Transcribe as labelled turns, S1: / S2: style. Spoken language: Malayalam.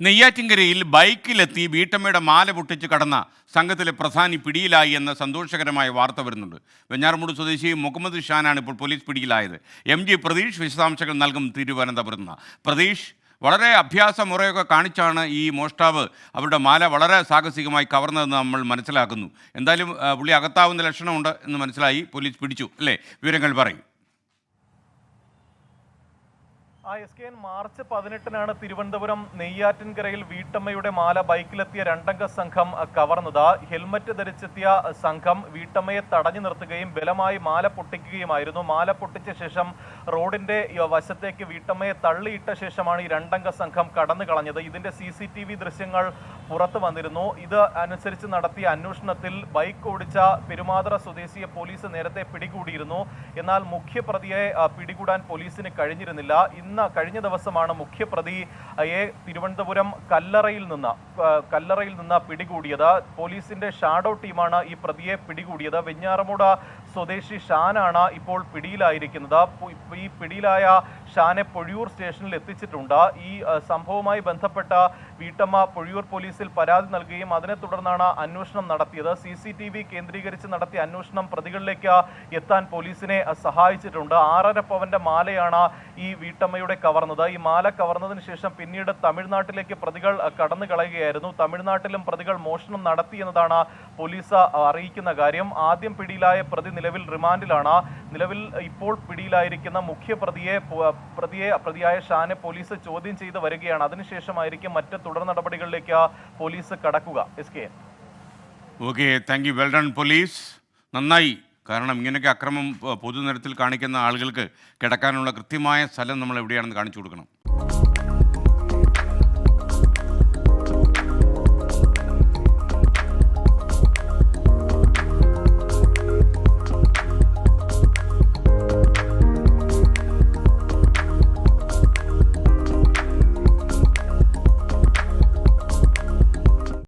S1: നെയ്യാറ്റിൻകരയിൽ ബൈക്കിലെത്തി വീട്ടമ്മയുടെ മാല പൊട്ടിച്ച് കടന്ന സംഘത്തിലെ പ്രധാനി പിടിയിലായി എന്ന സന്തോഷകരമായ വാർത്ത വരുന്നുണ്ട്. വെഞ്ഞാറമൂട് സ്വദേശി മുഹമ്മദ് ഷാനാണ് ഇപ്പോൾ പോലീസ് പിടിയിലായത്. എം ജി പ്രതീഷ് വിശദാംശങ്ങൾ നൽകും തിരുവനന്തപുരത്ത് പ്രതീഷ് വളരെ അഭ്യാസ മുറയൊക്കെ കാണിച്ചാണ് ഈ മോഷ്ടാവ് അവരുടെ മാല വളരെ സാഹസികമായി കവർന്നതെന്ന് നമ്മൾ മനസ്സിലാക്കുന്നു. എന്തായാലും പുള്ളി അകത്താവുന്ന ലക്ഷണമുണ്ട് എന്ന് മനസ്സിലായി. പോലീസ് പിടിച്ചു. അല്ലേ? വിവരങ്ങൾ പറയും.
S2: ആ എസ് കെ എൻ മാർച്ച് പതിനെട്ടിനാണ് തിരുവനന്തപുരം നെയ്യാറ്റിൻകരയിൽ വീട്ടമ്മയുടെ മാല ബൈക്കിലെത്തിയ രണ്ടംഗ സംഘം കവർന്നത്. ഹെൽമറ്റ് ധരിച്ചെത്തിയ സംഘം വീട്ടമ്മയെ തടഞ്ഞു നിർത്തുകയും ബലമായി മാല പൊട്ടിക്കുകയുമായിരുന്നു. മാല പൊട്ടിച്ച ശേഷം റോഡിന്റെ വശത്തേക്ക് വീട്ടമ്മയെ തള്ളിയിട്ട ശേഷമാണ് ഈ രണ്ടംഗ സംഘം കടന്നു കളഞ്ഞത്. ഇതിന്റെ സി സി ടി വി ദൃശ്യങ്ങൾ പുറത്തു വന്നിരുന്നു. ഇത് അനുസരിച്ച് നടത്തിയ അന്വേഷണത്തിൽ ബൈക്ക് ഓടിച്ച പെരുമാതറ സ്വദേശിയെ പോലീസ് നേരത്തെ പിടികൂടിയിരുന്നു. എന്നാൽ മുഖ്യപ്രതിയെ പിടികൂടാൻ പോലീസിന് കഴിഞ്ഞിരുന്നില്ല. ഇന്ന് കഴിഞ്ഞ ദിവസമാണ് മുഖ്യപ്രതിയെ തിരുവനന്തപുരം കല്ലറയിൽ നിന്ന് കല്ലറയിൽ നിന്ന് പിടികൂടിയത്. പോലീസിന്റെ ഷാഡോ ടീമാണ് ഈ പ്രതിയെ പിടികൂടിയത്. വെഞ്ഞാറമൂട സ്വദേശി ഷാനാണ് ഇപ്പോൾ പിടിയിലായിരിക്കുന്നത്. ഈ പിടിയിലായ ഷാനെ പൊഴിയൂർ സ്റ്റേഷനിൽ എത്തിച്ചിട്ടുണ്ട്. ഈ സംഭവവുമായി ബന്ധപ്പെട്ട വീട്ടമ്മ പൊഴിയൂർ പോലീസിൽ പരാതി നൽകുകയും അതിനെ തുടർന്നാണ് അന്വേഷണം നടത്തിയത്. സി സി ടി വി കേന്ദ്രീകരിച്ച് നടത്തിയ അന്വേഷണം പ്രതികളിലേക്ക് എത്താൻ പോലീസിനെ സഹായിച്ചിട്ടുണ്ട്. ആറര പവന്റെ മാലയാണ് ഈ വീട്ടമ്മയുടെ കവർന്നത്. ഈ മാല കവർന്നതിന് ശേഷം പിന്നീട് തമിഴ്നാട്ടിലേക്ക് പ്രതികൾ കടന്നു കളയുകയായിരുന്നു. തമിഴ്നാട്ടിലും പ്രതികൾ മോഷണം നടത്തി എന്നതാണ് പോലീസ് അറിയിക്കുന്ന കാര്യം. ആദ്യം പിടിയിലായ പ്രതി നിലവിൽ റിമാൻഡിലാണ്. നിലവിൽ ഇപ്പോൾ പിടിയിലായിരിക്കുന്ന മുഖ്യ പ്രതിയെ പ്രതിയായ ഷാനെ പോലീസ് ചോദ്യം ചെയ്ത് വരികയാണ്. അതിനുശേഷമായിരിക്കും മറ്റ് തുടർ നടപടികളിലേക്ക് പോലീസ് കടക്കുക. S K
S1: okay thank you well done police നന്നായി. കാരണം ഇങ്ങനെയൊക്കെ അക്രമം പൊതുനിരത്തിൽ കാണിക്കുന്ന ആളുകൾക്ക് കിടക്കാനുള്ള കൃത്യമായ സ്ഥലം നമ്മൾ എവിടെയാണെന്ന് കാണിച്ചു കൊടുക്കണം.